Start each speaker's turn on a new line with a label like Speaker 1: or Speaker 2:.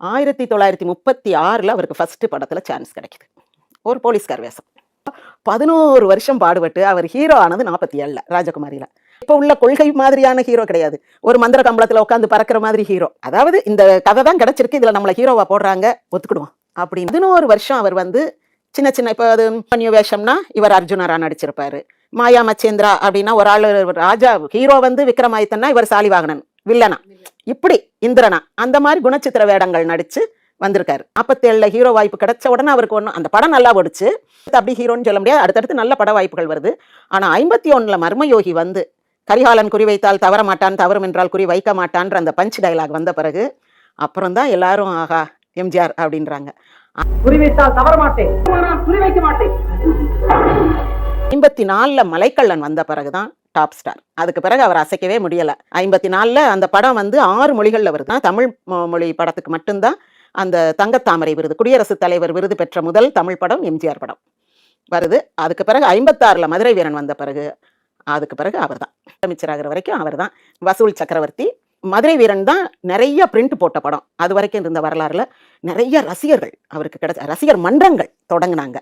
Speaker 1: ஆயிரத்தி தொள்ளாயிரத்தி முப்பத்தி ஆறில் அவருக்கு ஃபஸ்ட்டு படத்தில் சான்ஸ் கிடைக்குது. ஒரு போலீஸ்கார் வேஷம். பதினோரு வருஷம் பாடுபட்டு அவர் ஹீரோ ஆனது நாற்பத்தி ஏழில் ராஜகுமாரியில். இப்போ உள்ள கொள்கை மாதிரியான ஹீரோ கிடையாது. ஒரு மந்திர கம்பளத்தில் உட்காந்து பறக்கிற மாதிரி ஹீரோ அதாவது இந்த கதை தான் கிடச்சிருக்கு இதில் நம்மளை ஹீரோவாக போடுறாங்க ஒத்துக்கிடுவோம். அப்படி பதினோரு வருஷம் அவர் வந்து சின்ன சின்ன இப்போ அது பன்னிய வேஷம்னா இவர் அர்ஜுனரா நடிச்சிருப்பாரு. மாயா மச்சேந்திரா அப்படின்னா ஒரு ஆள் ராஜா ஹீரோ வந்து விக்ரமாதித்தன்னா இவர் சாலிவாகனன். வில்லனா. இப்படி இந்திரனா அந்த மாதிரி குணச்சித்திர வேடங்கள் நடிச்சு வந்திருக்காரு. நாற்பத்தேழுல ஹீரோ வாய்ப்பு கிடைச்ச உடனே அவருக்கு ஒன்றும் அந்த படம் நல்லா ஓடிச்சு. அப்படி ஹீரோன்னு சொல்ல முடியாது. அடுத்தடுத்து நல்ல பட வாய்ப்புகள் வருது. ஆனால் ஐம்பத்தி ஒன்றில் மர்மயோகி வந்து கரிகாலன் குறி வைத்தால் தவற மாட்டான் தவறும் என்றால் குறி வைக்க மாட்டான்ற அந்த பஞ்ச் டயலாக் வந்த பிறகு அப்புறம் தான் எல்லாரும் ஆஹா எம்ஜிஆர் அப்படின்றாங்க.
Speaker 2: குறிவைத்தால் தவற மாட்டேன். நான் குறி வைக்க மாட்டேன்.
Speaker 1: ஐம்பத்தி நாலில் மலைக்கள்ளன் வந்த பிறகு தான் டாப் ஸ்டார் அதுக்கு பிறகு அவர் அசைக்கவே முடியலை. ஐம்பத்தி நாலில் அந்த படம் வந்து ஆறு மொழிகளில் வருது. தமிழ் மொ- மொழி படத்துக்கு மட்டும்தான் அந்த தங்கத்தாமரை விருது குடியரசுத் தலைவர் விருது பெற்ற முதல் தமிழ் படம் எம்ஜிஆர் படம் வருது. அதுக்கு பிறகு ஐம்பத்தாறில் மதுரை வீரன் வந்த பிறகு அதுக்கு பிறகு அவர் தான் அமைச்சராகிற வரைக்கும் அவர் தான் வசூல் சக்கரவர்த்தி மதுரை வீரன் தான் நிறைய பிரிண்ட் போட்ட படம். அது வரைக்கும் இருந்த வரலாறுல நிறைய ரசிகர்கள் அவருக்கு கிடைச்ச ரசிகர் மன்றங்கள் தொடங்கினாங்க.